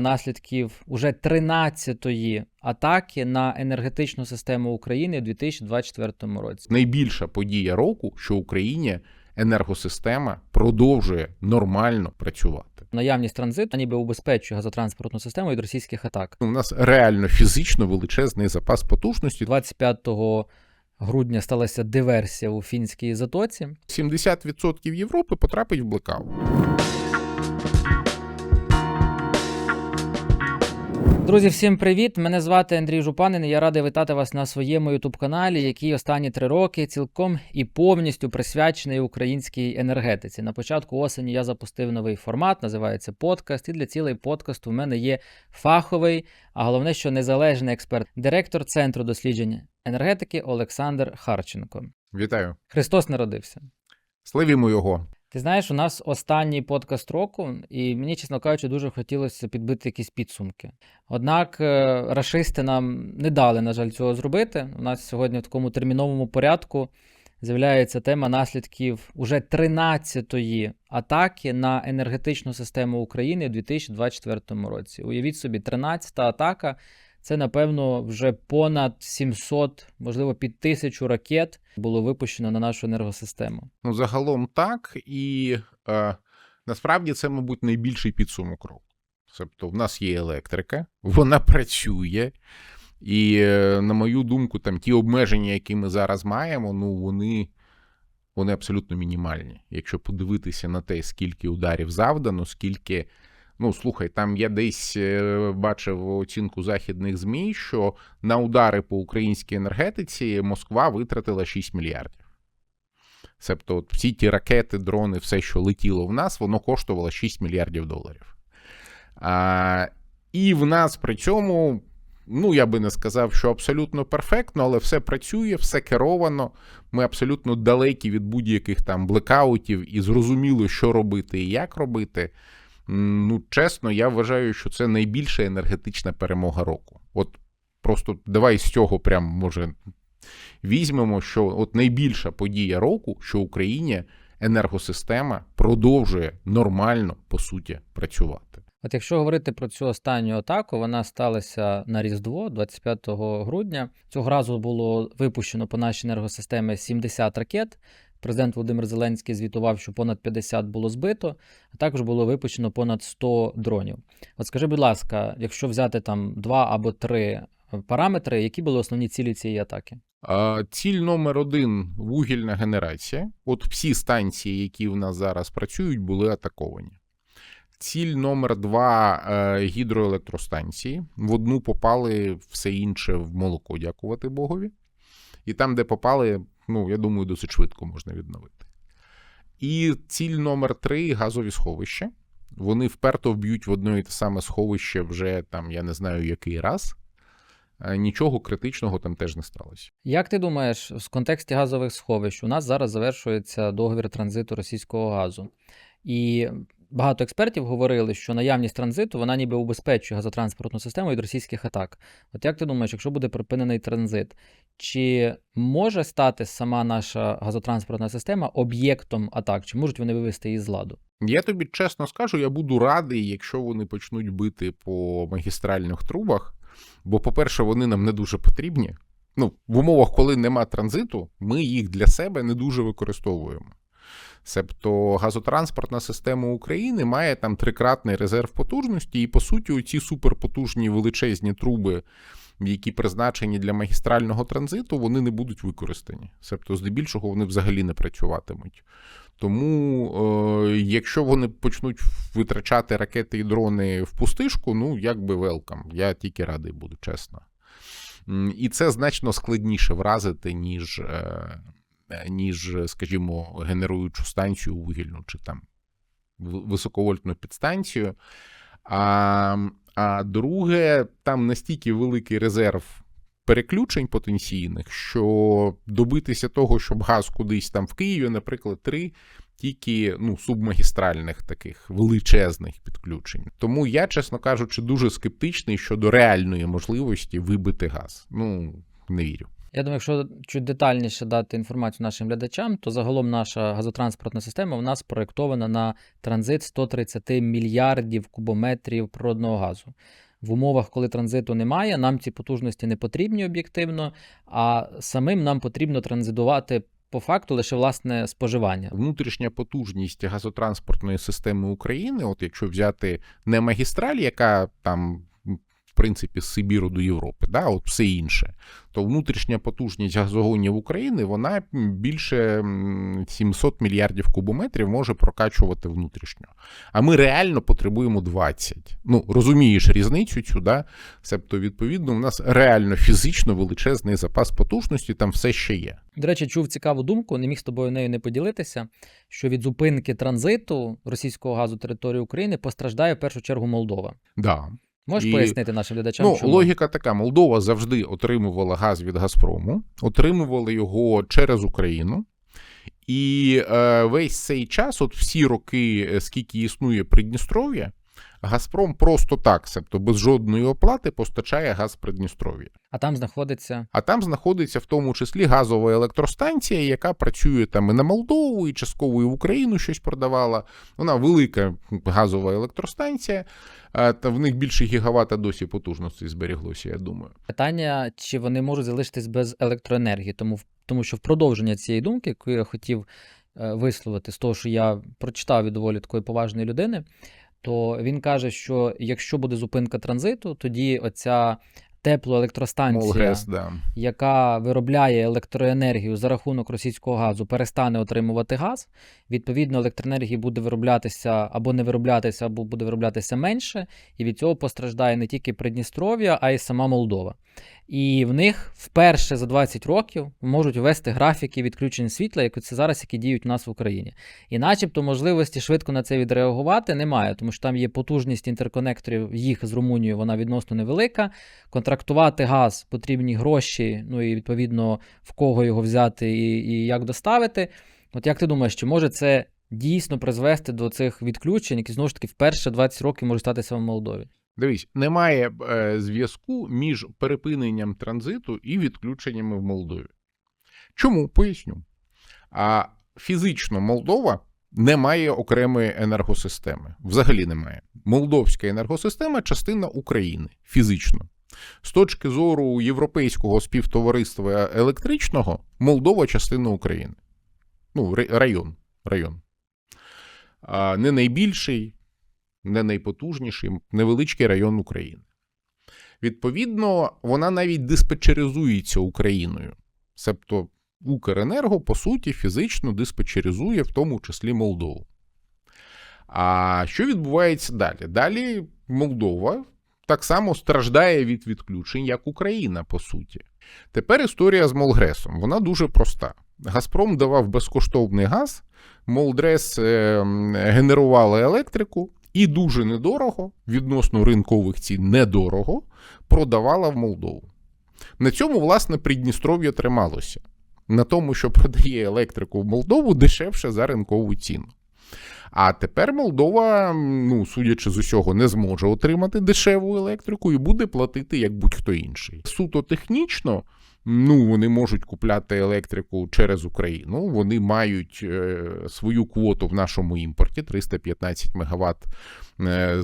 наслідків уже 13-ї атаки на енергетичну систему України у 2024 році. найбільша подія року, що в Україні енергосистема продовжує нормально працювати. Наявність транзиту ніби убезпечує газотранспортну систему від російських атак. У нас реально фізично величезний запас потужності. 25 грудня сталася диверсія у фінській затоці. 70% Європи потрапить в блекаут. Друзі, всім привіт! Мене звати Андрій Жупанин. і Я радий вітати вас на своєму ютуб-каналі, який останні три роки цілком і повністю присвячений українській енергетиці. На початку осені я запустив новий формат, називається подкаст. І для цілей подкасту в мене є фаховий, а головне, що незалежний експерт, директор центру дослідження енергетики Олександр Харченко. Вітаю! Христос народився. Славімо його. Ти знаєш, у нас останній подкаст року, і мені, чесно кажучи, дуже хотілося підбити якісь підсумки. Однак е, рашисти нам не дали, на жаль, цього зробити. У нас сьогодні в такому терміновому порядку з'являється тема наслідків уже 13-ї атаки на енергетичну систему України у 2024 році. Уявіть собі, 13-та атака. Це, напевно, вже понад 700, можливо, під тисячу ракет було випущено на нашу енергосистему. Ну, загалом так, і е, насправді це, мабуть, найбільший підсумок року. Тобто, в нас є електрика, вона працює. І, е, на мою думку, там ті обмеження, які ми зараз маємо, ну вони, вони абсолютно мінімальні. Якщо подивитися на те, скільки ударів завдано, скільки. Ну, слухай, там я десь е, бачив оцінку західних ЗМІ, що на удари по українській енергетиці Москва витратила 6 мільярдів. Себто, всі ті ракети, дрони, все, що летіло в нас, воно коштувало 6 мільярдів доларів. А, І в нас при цьому, ну я би не сказав, що абсолютно перфектно, але все працює, все керовано. Ми абсолютно далекі від будь-яких там блекаутів і зрозуміло, що робити і як робити. Ну, чесно, я вважаю, що це найбільша енергетична перемога року. От просто давай з цього прям може візьмемо, що от найбільша подія року, що Україні енергосистема продовжує нормально по суті працювати. От якщо говорити про цю останню атаку, вона сталася на Різдво 25 грудня. Цього разу було випущено по нашій енергосистемі 70 ракет. Президент Володимир Зеленський звітував, що понад 50 було збито, а також було випущено понад 100 дронів. От скажи, будь ласка, якщо взяти там два або три параметри, які були основні цілі цієї атаки? Ціль номер один вугільна генерація. От всі станції, які в нас зараз працюють, були атаковані. Ціль номер два е, гідроелектростанції. В одну попали все інше в молоко, дякувати Богові. І там, де попали, ну, я думаю, досить швидко можна відновити. І ціль номер три газові сховища. Вони вперто вб'ють в одне і те саме сховище вже там, я не знаю, який раз. Нічого критичного там теж не сталося. Як ти думаєш, в контексті газових сховищ у нас зараз завершується договір транзиту російського газу, і багато експертів говорили, що наявність транзиту вона ніби убезпечує газотранспортну систему від російських атак. От як ти думаєш, якщо буде припинений транзит, чи може стати сама наша газотранспортна система об'єктом атак? Чи можуть вони вивести її з ладу? Я тобі чесно скажу, я буду радий, якщо вони почнуть бити по магістральних трубах. Бо, по-перше, вони нам не дуже потрібні. Ну, в умовах, коли нема транзиту, ми їх для себе не дуже використовуємо. Себто газотранспортна система України має там трикратний резерв потужності, і, по суті, ці суперпотужні величезні труби, які призначені для магістрального транзиту, вони не будуть використані. Себто, здебільшого, вони взагалі не працюватимуть. Тому, е, якщо вони почнуть витрачати ракети і дрони в пустишку, ну як би велкам. Я тільки радий буду, чесно. І це значно складніше вразити, ніж, е, ніж, скажімо, генеруючу станцію вугільну чи там високовольтну підстанцію. А, А друге, там настільки великий резерв переключень потенційних, що добитися того, щоб газ кудись там в Києві, наприклад, три тільки ну, субмагістральних таких величезних підключень. Тому я, чесно кажучи, дуже скептичний щодо реальної можливості вибити газ. Ну, не вірю. Я думаю, якщо чуть детальніше дати інформацію нашим глядачам, то загалом наша газотранспортна система у нас проєктована на транзит 130 мільярдів кубометрів природного газу. В умовах, коли транзиту немає, нам ці потужності не потрібні об'єктивно, а самим нам потрібно транзитувати по факту лише власне споживання. Внутрішня потужність газотранспортної системи України, от якщо взяти не магістраль, яка там. Принципі, з Сибіру до Європи, да, от все інше, то внутрішня потужність газогонів України вона більше м, 700 мільярдів кубометрів може прокачувати внутрішньо. А ми реально потребуємо 20. Ну, розумієш різницю цю, да? Себто, відповідно, у нас реально фізично величезний запас потужності, там все ще є. До речі, чув цікаву думку, не міг з тобою нею не поділитися, що від зупинки транзиту російського газу території України постраждає в першу чергу Молдова. Да. Можеш І- пояснити нашим глядачам, Ну, чому? логіка така: Молдова завжди отримувала газ від Газпрому, отримувала його через Україну. І е, весь цей час, от всі роки, е, скільки існує Придністров'я, Газпром просто так, себто без жодної оплати, постачає газ Придністров'я. А там знаходиться А там знаходиться в тому числі газова електростанція, яка працює там і на Молдову, і частково і в Україну щось продавала. Вона велика газова електростанція, та в них більше гігавата досі потужності зберіглося, я думаю. питання, чи вони можуть залишитись без електроенергії. Тому, тому що в продовження цієї думки, яку я хотів е, висловити, з того, що я прочитав від доволі такої поважної людини, то він каже, що якщо буде зупинка транзиту, тоді оця теплоелектростанція, Молгрес, да. яка виробляє електроенергію за рахунок російського газу, перестане отримувати газ. Відповідно, електроенергії буде вироблятися або не вироблятися, або буде вироблятися менше, і від цього постраждає не тільки Придністров'я, а й сама Молдова. І в них вперше за 20 років можуть ввести графіки відключень світла, як це зараз, які діють у нас в Україні. І начебто можливості швидко на це відреагувати немає, тому що там є потужність інтерконекторів, їх з Румунією вона відносно невелика. Контрактувати газ потрібні гроші, ну і відповідно в кого його взяти і, і як доставити. От як ти думаєш, чи може це дійсно призвести до цих відключень, які знову ж таки вперше 20 років можуть статися в Молдові? Дивись, немає е, зв'язку між перепиненням транзиту і відключеннями в Молдові. Чому? Поясню. А фізично Молдова не має окремої енергосистеми. Взагалі немає. Молдовська енергосистема частина України фізично. З точки зору Європейського співтовариства електричного, Молдова частина України. Ну, район. район. Не найбільший, не найпотужніший, невеличкий район України. Відповідно, вона навіть диспетчеризується Україною. Себто Укренерго, по суті, фізично диспетчеризує, в тому числі Молдову. А що відбувається далі? Далі Молдова так само страждає від відключень, як Україна, по суті. Тепер історія з Молгресом. Вона дуже проста. Газпром давав безкоштовний газ, Молдрес е, генерувала електрику і дуже недорого, відносно ринкових цін недорого, продавала в Молдову. На цьому, власне, Придністров'я трималося. На тому, що продає електрику в Молдову дешевше за ринкову ціну. А тепер Молдова, ну, судячи з усього, не зможе отримати дешеву електрику і буде платити як будь-хто інший. Суто технічно, ну, вони можуть купляти електрику через Україну. Вони мають е, свою квоту в нашому імпорті 315 МВт е,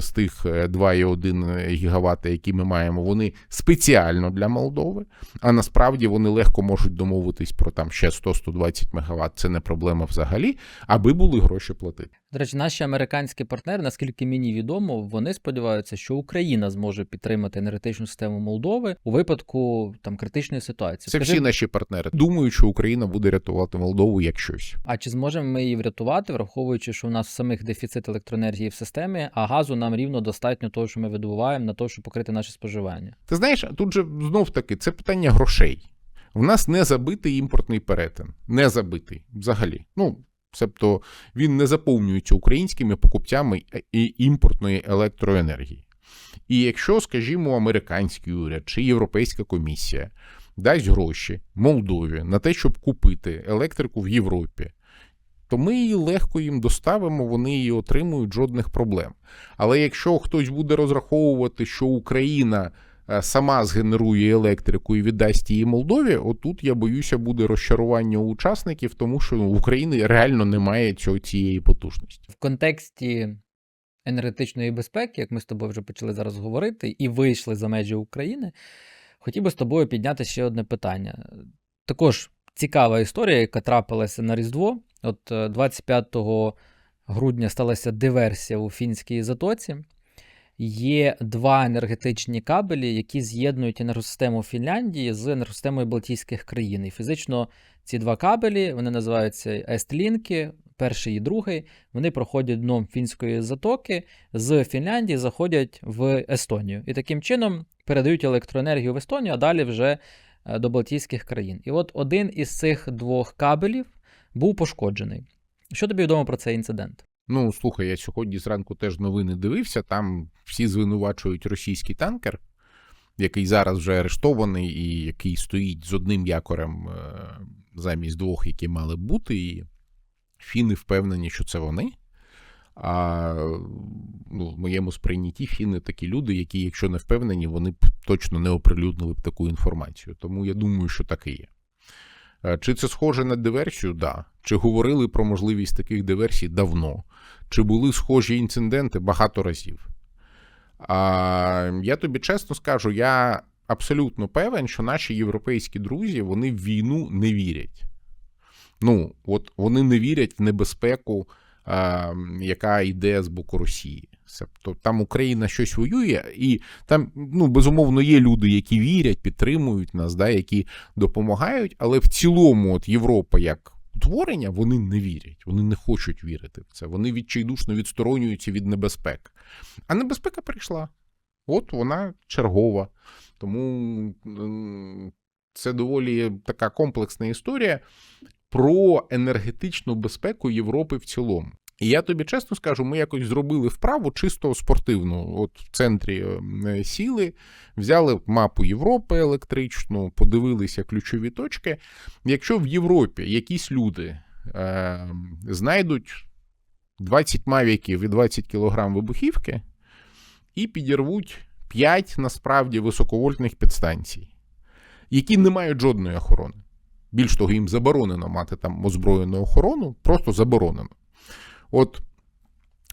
з, тих е, 2,1 гігавата, які ми маємо. Вони спеціально для Молдови. А насправді вони легко можуть домовитись про там ще 100-120 МВт. Це не проблема взагалі, аби були гроші платити. До речі, наші американські партнери, наскільки мені відомо, вони сподіваються, що Україна зможе підтримати енергетичну систему Молдови у випадку там критичної ситуації. Це Скажи, всі наші партнери. Думають, що Україна буде рятувати Молдову як щось. А чи зможемо ми її врятувати, враховуючи, що у нас самих дефіцит електроенергії в системі, а газу нам рівно достатньо того, що ми видобуваємо, на те, щоб покрити наше споживання? Ти знаєш, тут же знов таки це питання грошей. В нас не забитий імпортний перетин. Не забитий взагалі. Ну, себто він не заповнюється українськими покупцями і імпортної електроенергії. І якщо, скажімо, американський уряд чи Європейська комісія дасть гроші Молдові на те, щоб купити електрику в Європі, то ми її легко їм доставимо, вони її отримують жодних проблем. Але якщо хтось буде розраховувати, що Україна е, сама згенерує електрику і віддасть її Молдові, отут я боюся буде розчарування у учасників, тому що в Україні реально немає цього цієї потужності. В контексті енергетичної безпеки, як ми з тобою вже почали зараз говорити, і вийшли за межі України, хотів би з тобою підняти ще одне питання. Також цікава історія, яка трапилася на Різдво. От е, 25 грудня сталася диверсія у фінській затоці. Є два енергетичні кабелі, які з'єднують енергосистему Фінляндії з енергосистемою Балтійських країн. І фізично ці два кабелі вони називаються Естлінки, перший і другий. Вони проходять дном фінської затоки, з Фінляндії заходять в Естонію. І таким чином передають електроенергію в Естонію, а далі вже е, до Балтійських країн. І от один із цих двох кабелів був пошкоджений. Що тобі відомо про цей інцидент? Ну, слухай, я сьогодні зранку теж новини дивився. Там всі звинувачують російський танкер, який зараз вже арештований, і який стоїть з одним якорем е, замість двох, які мали бути. І фіни впевнені, що це вони. А ну, в моєму сприйнятті фіни такі люди, які, якщо не впевнені, вони б точно не оприлюднили б таку інформацію. Тому я думаю, що так і є. Е, Чи це схоже на диверсію? Да. Чи говорили про можливість таких диверсій давно? Чи були схожі інциденти багато разів? А, я тобі чесно скажу, я абсолютно певен, що наші європейські друзі вони в війну не вірять. Ну, от вони не вірять в небезпеку, а, яка йде з боку Росії. Тобто там Україна щось воює, і там, ну, безумовно, є люди, які вірять, підтримують нас, да, які допомагають, але в цілому, от Європа як утворення, вони не вірять, вони не хочуть вірити в це. Вони відчайдушно відсторонюються від небезпек. А небезпека прийшла. От вона чергова. Тому це доволі така комплексна історія про енергетичну безпеку Європи в цілому. І я тобі чесно скажу, ми якось зробили вправу чисто спортивну. От в центрі е, сіли, взяли мапу Європи електричну, подивилися ключові точки. Якщо в Європі якісь люди е, знайдуть 20 мавіків і 20 кг вибухівки і підірвуть 5 насправді високовольтних підстанцій, які не мають жодної охорони. Більш того, їм заборонено мати там озброєну охорону, просто заборонено. От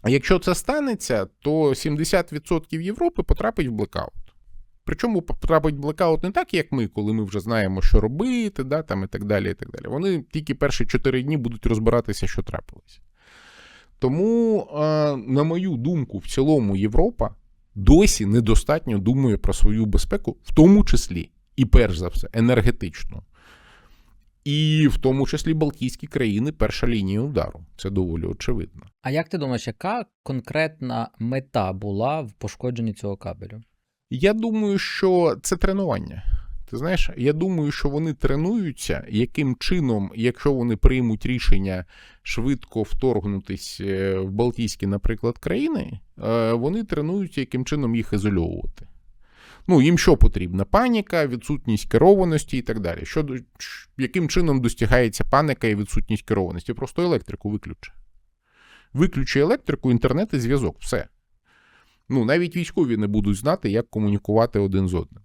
якщо це станеться, то 70% Європи потрапить в блекаут. Причому потрапить блекаут не так, як ми, коли ми вже знаємо, що робити, да, там, і так далі. і так далі. Вони тільки перші 4 дні будуть розбиратися, що трапилось. Тому, е, на мою думку, в цілому Європа досі недостатньо думає про свою безпеку, в тому числі, і перш за все, енергетично. І в тому числі Балтійські країни перша лінія удару. Це доволі очевидно. А як ти думаєш, яка конкретна мета була в пошкодженні цього кабелю? Я думаю, що це тренування. Ти знаєш, я думаю, що вони тренуються, яким чином, якщо вони приймуть рішення швидко вторгнутись е, в Балтійські, наприклад, країни, е, вони тренуються, яким чином їх ізольовувати. Ну, їм що потрібна? Паніка, відсутність керованості і так далі. Що, яким чином достигається паніка і відсутність керованості? Просто електрику виключи. Виключи електрику, інтернет і зв'язок. Все. Ну, навіть військові не будуть знати, як комунікувати один з одним.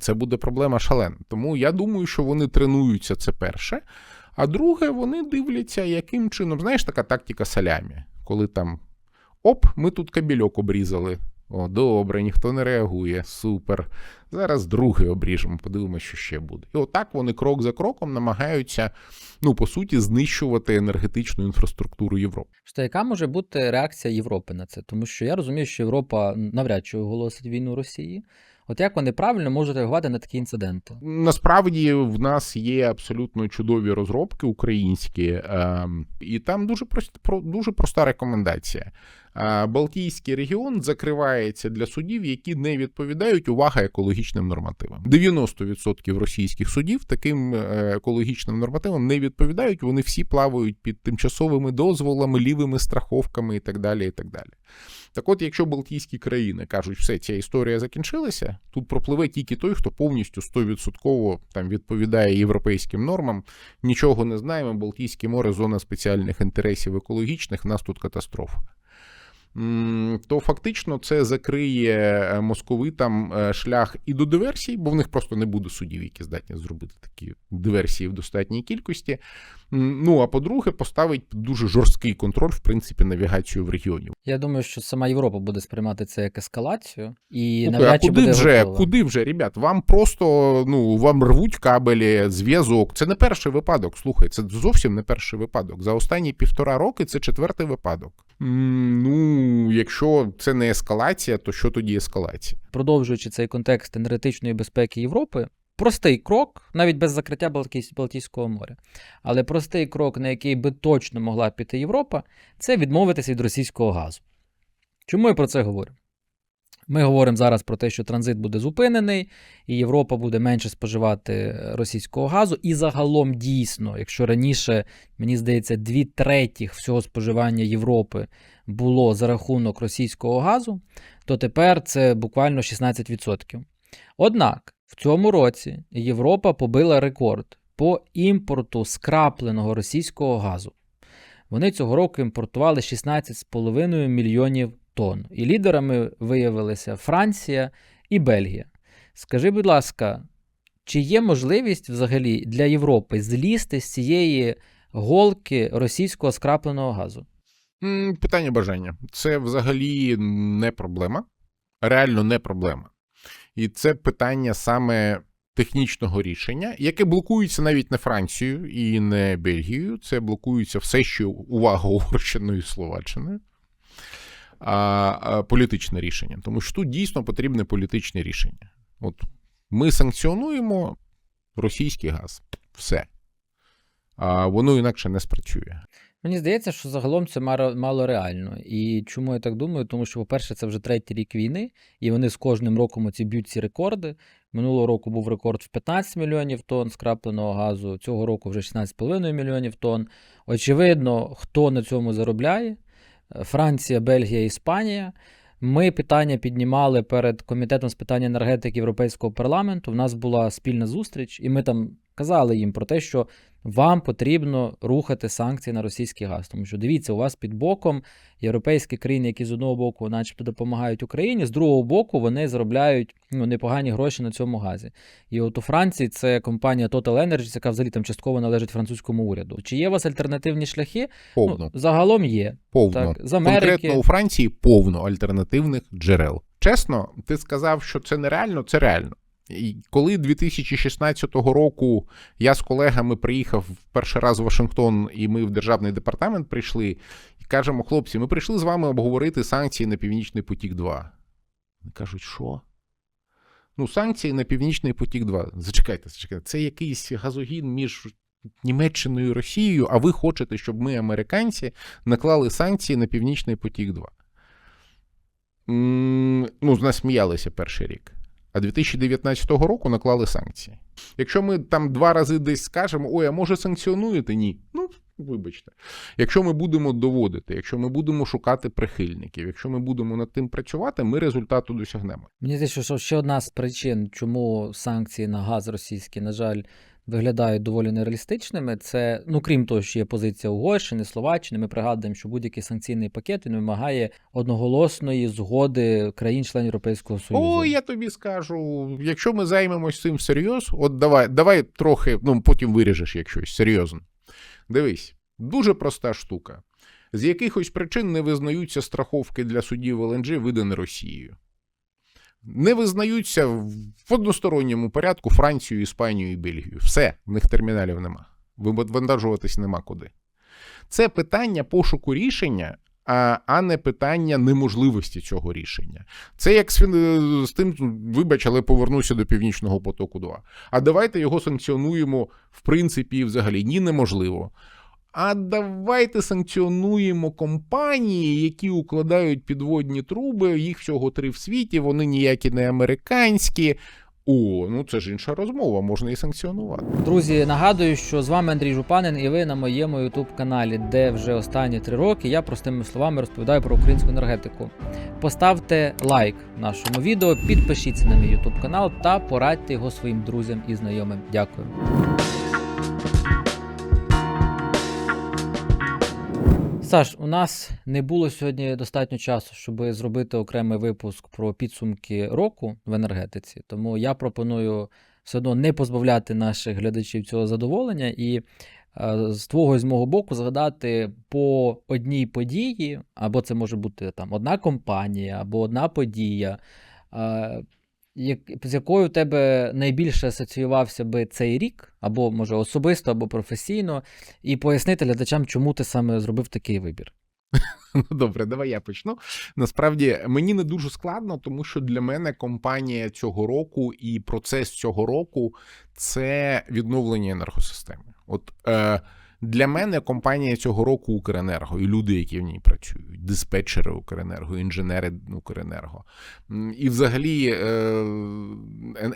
Це буде проблема шалена. Тому я думаю, що вони тренуються це перше. А друге, вони дивляться, яким чином. Знаєш, така тактика салямі, коли там оп, ми тут кабельок обрізали. О, добре, ніхто не реагує. Супер. Зараз другий обріжемо, подивимося, що ще буде. І отак вони крок за кроком намагаються, ну, по суті, знищувати енергетичну інфраструктуру Європи. Що яка може бути реакція Європи на це? Тому що я розумію, що Європа навряд чи оголосить війну Росії. От як вони правильно можуть реагувати на такі інциденти? Насправді в нас є абсолютно чудові розробки українські, е, і там дуже прост, дуже проста рекомендація. Балтійський регіон закривається для судів, які не відповідають увага екологічним нормативам. 90% російських судів таким е, екологічним нормативам не відповідають. Вони всі плавають під тимчасовими дозволами, лівими страховками і так далі. І так далі. Так от, якщо Балтійські країни кажуть, все, ця історія закінчилася, тут пропливе тільки той, хто повністю 100% там відповідає європейським нормам, нічого не знаємо. Балтійське море, зона спеціальних інтересів екологічних, в нас тут катастрофа. То фактично це закриє е, московитам е, шлях і до диверсій, бо в них просто не буде суддів, які здатні зробити такі диверсії в достатній кількості. Ну а по-друге, поставить дуже жорсткий контроль, в принципі, навігацію в регіоні. Я думаю, що сама Європа буде сприймати це як ескалацію, і а навряд чи куди буде вже, готова. куди вже, ребят? Вам просто ну вам рвуть кабелі, зв'язок. Це не перший випадок. Слухай, це зовсім не перший випадок. За останні півтора роки це четвертий випадок. М, Якщо це не ескалація, то що тоді ескалація? Продовжуючи цей контекст енергетичної безпеки Європи, простий крок, навіть без закриття Балтійського моря, але простий крок, на який би точно могла піти Європа, це відмовитися від російського газу. Чому я про це говорю? Ми говоримо зараз про те, що транзит буде зупинений, і Європа буде менше споживати російського газу. І загалом дійсно, якщо раніше, мені здається, дві третіх всього споживання Європи було за рахунок російського газу, то тепер це буквально 16%. Однак в цьому році Європа побила рекорд по імпорту скрапленого російського газу. Вони цього року імпортували 16,5 мільйонів тонн. І лідерами виявилися Франція і Бельгія. Скажи, будь ласка, чи є можливість взагалі для Європи злізти з цієї голки російського скрапленого газу? Питання бажання. Це взагалі не проблема. Реально не проблема. І це питання саме технічного рішення, яке блокується навіть не Францією і не Бельгією. Це блокується все ще увага Угорщиною і Словаччиною. Політичне рішення. Тому що тут дійсно потрібне політичне рішення. От ми санкціонуємо російський газ. Все. А воно інакше не спрацює. Мені здається, що загалом це мало реально. І чому я так думаю? Тому що, по-перше, це вже третій рік війни, і вони з кожним роком оці б'ють ці рекорди. Минулого року був рекорд в 15 мільйонів тонн скрапленого газу, цього року вже 16,5 мільйонів тонн. Очевидно, хто на цьому заробляє: Франція, Бельгія, Іспанія. Ми питання піднімали перед комітетом з питань енергетики Європейського парламенту. У нас була спільна зустріч, і ми там казали їм про те, що вам потрібно рухати санкції на російський газ. Тому що дивіться, у вас під боком європейські країни, які з одного боку, начебто, допомагають Україні, з другого боку, вони заробляють ну, непогані гроші на цьому газі. І от у Франції це компанія Total Energies, яка взагалі там частково належить французькому уряду. Чи є у вас альтернативні шляхи? Повно. Ну, загалом є. повно. Так, з Америки. Конкретно у Франції повно альтернативних джерел. Чесно, ти сказав, що це нереально, це реально. Коли 2016 року я з колегами приїхав в перший раз в Вашингтон, і ми в державний департамент прийшли, і кажемо, хлопці, ми прийшли з вами обговорити санкції на Північний потік 2. Вони кажуть, що? Ну, санкції на Північний потік 2. Зачекайте, зачекайте, це якийсь газогін між Німеччиною і Росією, а ви хочете, щоб ми, американці, наклали санкції на Північний потік 2. Ну, з нас сміялися перший рік. А 2019 року наклали санкції. Якщо ми там два рази десь скажемо, ой, а може санкціонуєте? Ні. Ну, вибачте. Якщо ми будемо доводити, якщо ми будемо шукати прихильників, якщо ми будемо над тим працювати, ми результату досягнемо. Мені здається, що ще одна з причин, чому санкції на газ російський, на жаль, виглядають доволі нереалістичними, це, ну крім того, що є позиція Угорщини, Словаччини, ми пригадуємо, що будь-який санкційний пакет він вимагає одноголосної згоди країн-членів Європейського Союзу. О, я тобі скажу, якщо ми займемось цим всерйоз, от давай, давай трохи, ну потім виріжеш як щось серйозно. Дивись, дуже проста штука. З якихось причин не визнаються страховки для суддів ЛНЖ, видані Росією. Не визнаються в односторонньому порядку Францію, Іспанію і Бельгію. Все, в них терміналів нема. Вивантажуватись нема куди. Це питання пошуку рішення, а, не питання неможливості цього рішення. Це як з, з тим, вибач, але повернуся до Північного потоку 2. А давайте його санкціонуємо в принципі і взагалі. Ні, неможливо. А давайте санкціонуємо компанії, які укладають підводні труби, їх всього три в світі, вони ніякі не американські. О, ну це ж інша розмова, можна і санкціонувати. Друзі, нагадую, що з вами Андрій Жупанин, і ви на моєму youtube каналі, де вже останні три роки я простими словами розповідаю про українську енергетику. Поставте лайк нашому відео, підпишіться на мій youtube канал та порадьте його своїм друзям і знайомим. Дякую. Саш, у нас не було сьогодні достатньо часу, щоб зробити окремий випуск про підсумки року в енергетиці. Тому я пропоную все одно не позбавляти наших глядачів цього задоволення і е, з твого і з мого боку згадати по одній події, або це може бути там одна компанія, або одна подія, е, як, з якою тебе найбільше асоціювався би цей рік, або може особисто, або професійно, і пояснити глядачам, чому ти саме зробив такий вибір. Ну, добре, давай я почну. Насправді мені не дуже складно, тому що для мене компанія цього року і процес цього року це відновлення енергосистеми. От е, для мене компанія цього року Укренерго і люди, які в ній працюють, диспетчери Укренерго, інженери Укренерго. І взагалі е,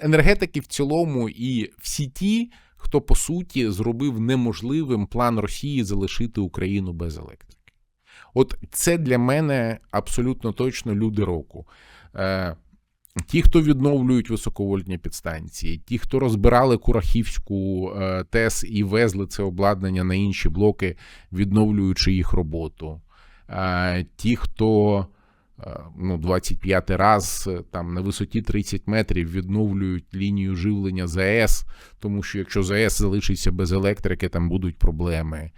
енергетики в цілому, і всі ті, хто по суті зробив неможливим план Росії залишити Україну без електрики. От це для мене абсолютно точно люди року. Ті, хто відновлюють високовольтні підстанції, ті, хто розбирали Курахівську е, ТЕС і везли це обладнання на інші блоки, відновлюючи їх роботу. Е, ті, хто е, ну, 25 раз там на висоті 30 метрів відновлюють лінію живлення ЗАЕС, тому що якщо ЗАЕС залишиться без електрики, там будуть проблеми.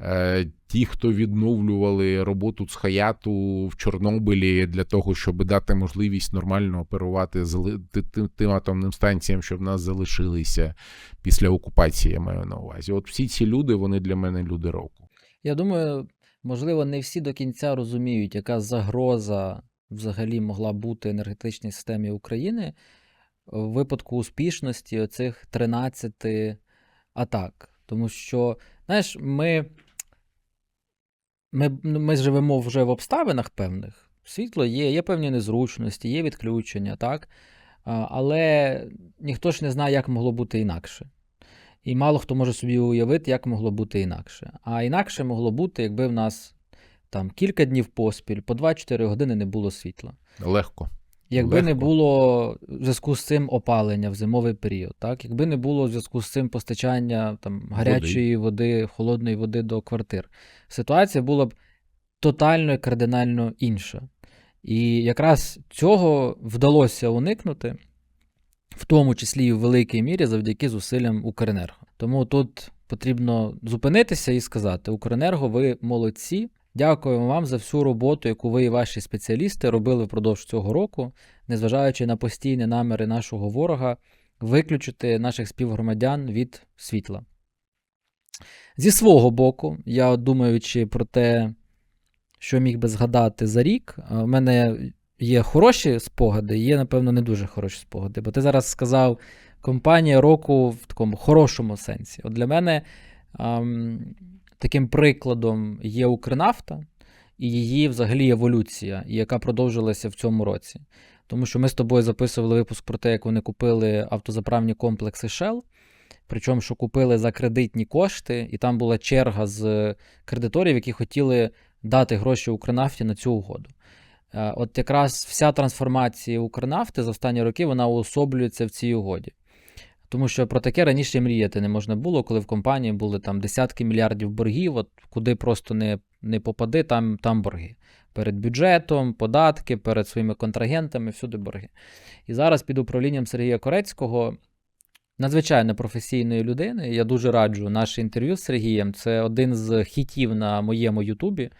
Е, Ті, хто відновлювали роботу з Хаяту в Чорнобилі для того, щоб дати можливість нормально оперувати ти- тим атомним станціям, що в нас залишилися після окупації, я маю на увазі. От всі ці люди, вони для мене люди року. Я думаю, можливо, не всі до кінця розуміють, яка загроза взагалі могла бути енергетичній системі України в випадку успішності оцих 13 атак. Тому що, знаєш, ми, ми, ну, ми живемо вже в обставинах певних. Світло є, є певні незручності, є відключення, так? Але ніхто ж не знає, як могло бути інакше. І мало хто може собі уявити, як могло бути інакше. А інакше могло бути, якби в нас там кілька днів поспіль, по 2-4 години не було світла. Легко. Якби не було в зв'язку з цим опалення в зимовий період, так? якби не було в зв'язку з цим постачання там, гарячої води, холодної води до квартир, ситуація була б тотально і кардинально інша. І якраз цього вдалося уникнути, в тому числі і в великій мірі завдяки зусиллям Укренерго. Тому тут потрібно зупинитися і сказати: Укренерго, ви молодці. Дякуємо вам за всю роботу, яку ви і ваші спеціалісти робили впродовж цього року, незважаючи на постійні наміри нашого ворога виключити наших співгромадян від світла. Зі свого боку, я думаючи про те, що міг би згадати за рік, в мене є хороші спогади, є, напевно, не дуже хороші спогади. Бо ти зараз сказав компанія року в такому хорошому сенсі. От для мене ем, таким прикладом є Укрнафта і її взагалі еволюція, яка продовжилася в цьому році. Тому що ми з тобою записували випуск про те, як вони купили автозаправні комплекси Shell. Причому, що купили за кредитні кошти, і там була черга з кредиторів, які хотіли дати гроші Укрнафті на цю угоду. Е, От якраз вся трансформація Укрнафти за останні роки вона уособлюється в цій угоді. Тому що про таке раніше мріяти не можна було, коли в компанії були там десятки мільярдів боргів, от куди просто не, не попади, там, там борги. Перед бюджетом, податки, перед своїми контрагентами, всюди борги. І зараз під управлінням Сергія Корецького, надзвичайно професійної людини. Я дуже раджу наше інтерв'ю з Сергієм. Це один з хітів на моєму Ютубі.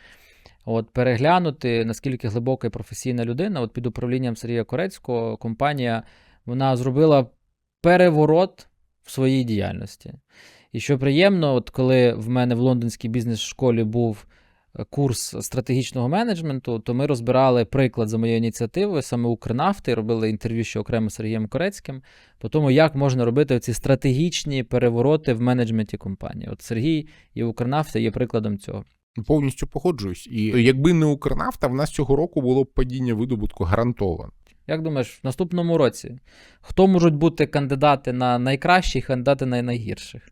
От переглянути, наскільки глибока і професійна людина, от під управлінням Сергія Корецького компанія вона зробила переворот в своїй діяльності. І що приємно, от коли в мене в лондонській бізнес-школі був е, курс стратегічного менеджменту, то ми розбирали приклад за моєю ініціативою, саме Укрнафти, робили інтерв'ю ще окремо з Сергієм Корецьким, по тому, як можна робити ці стратегічні перевороти в менеджменті компанії. От Сергій і Укрнафта є прикладом цього. Повністю погоджуюсь. І якби не Укрнафта, в нас цього року було б падіння видобутку гарантовано. Як думаєш, в наступному році хто можуть бути кандидати на найкращих, кандидати на найгірших?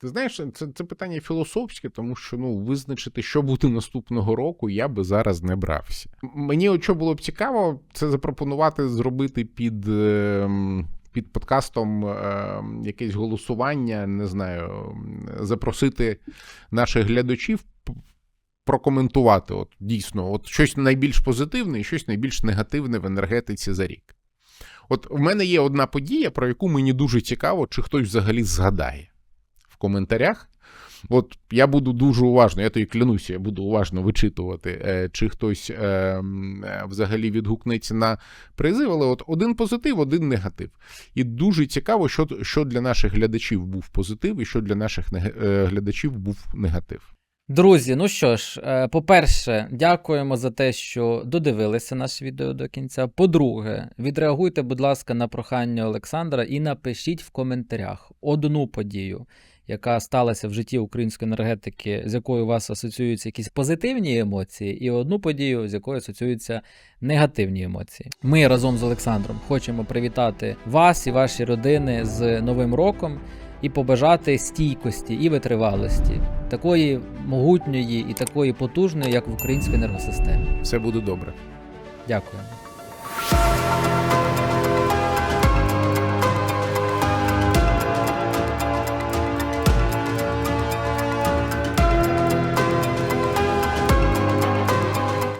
Ти знаєш, це, це питання філософське, тому що ну визначити, що буде наступного року, я би зараз не брався. Мені от що було б цікаво, це запропонувати зробити під. ем, Під подкастом е, якесь голосування, не знаю, запросити наших глядачів прокоментувати от, дійсно от щось найбільш позитивне і щось найбільш негативне в енергетиці за рік. От в мене є одна подія, про яку мені дуже цікаво, чи хтось взагалі згадає в коментарях. От я буду дуже уважно, я тобі клянуся, я буду уважно вичитувати, е, чи хтось е, е, взагалі відгукнеться на призив, але от один позитив, один негатив. І дуже цікаво, що, що для наших глядачів був позитив і що для наших е, глядачів був негатив. Друзі, ну що ж, е, по-перше, дякуємо за те, що додивилися наше відео до кінця. По-друге, відреагуйте, будь ласка, на прохання Олександра і напишіть в коментарях одну подію, яка сталася в житті української енергетики, з якою у вас асоціюються якісь позитивні емоції, і одну подію, з якою асоціюються негативні емоції. Ми разом з Олександром хочемо привітати вас і ваші родини з Новим роком і побажати стійкості і витривалості, такої могутньої і такої потужної, як в українській енергосистемі. Все буде добре. Дякуємо.